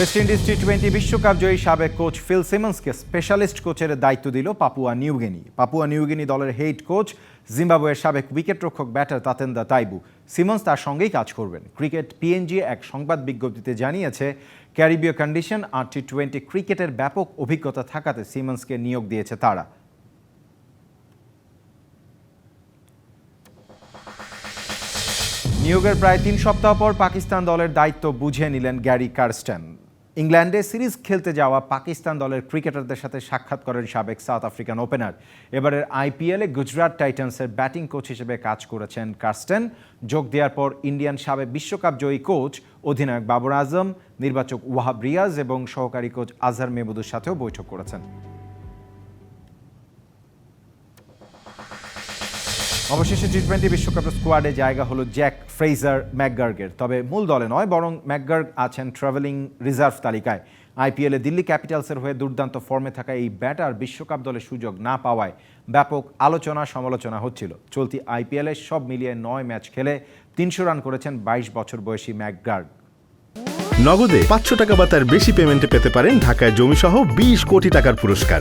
West Indies T twenty বিশ্বকাপ জয়ী সাবেক coach Phil সিমন্সকে specialist কোচের দায়িত্ব দিল Papua New Guinea Papua New Guinea দলের হেড কোচ জিম্বাবুয়ের সাবেক উইকেটরক্ষক ব্যাটার তাতেন্দা তাইবু সিমন্স তার সঙ্গেই কাজ করবেন। ক্রিকেট পিএনজি এক সংবাদ বিজ্ঞপ্তিতে জানিয়েছে ক্যারিবীয় কন্ডিশন আর টি টোয়েন্টি ক্রিকেটের ব্যাপক অভিজ্ঞতা থাকাতে সিমন্সকে নিয়োগ দিয়েছে তারা। নিয়োগের প্রায় তিন সপ্তাহ পর পাকিস্তান দলের দায়িত্ব বুঝে নিলেন গ্যারি কার্স্টেন ইংল্যান্ডে সিরিজ খেলতে যাওয়া পাকিস্তান দলের ক্রিকেটারদের সাথে সাক্ষাৎ করেন সাবেক সাউথ আফ্রিকান ওপেনার। এবারের আইপিএলে গুজরাট টাইটান্সের ব্যাটিং কোচ হিসেবে কাজ করেছেন কার্স্টেন যোগ দেওয়ার পর ইন্ডিয়ান সাবেক বিশ্বকাপ জয়ী কোচ, অধিনায়ক বাবর আজম, নির্বাচক ওয়াহাব রিয়াজ এবং সহকারী কোচ আজহার মেহমুদুর সাথেও বৈঠক করেছেন। অবশেষে টি টোয়েন্টি বিশ্বকাপের স্কোয়াডে জায়গা হলো জ্যাক ফ্রেজার ম্যাকগার্গের। তবে মূল দলে নয়, বরং ম্যাকগার্গ আছেন ট্রাভেলিং রিজার্ভ তালিকায়। আইপিএলে দিল্লি ক্যাপিটালসের হয়ে দুর্দান্ত ফর্মে থাকা এই ব্যাটার বিশ্বকাপ দলে সুযোগ না পাওয়ায় ব্যাপক আলোচনা সমালোচনা হচ্ছিল। চলতি আইপিএলে সব মিলিয়ে নয় ম্যাচ খেলে তিনশো রান করেছেন বাইশ বছর বয়সী ম্যাকগার্গ। নগদে পাঁচশো টাকা বা তার বেশি পেমেন্টে পেতে পারেন ঢাকায় জমিসহ বিশ কোটি টাকার পুরস্কার।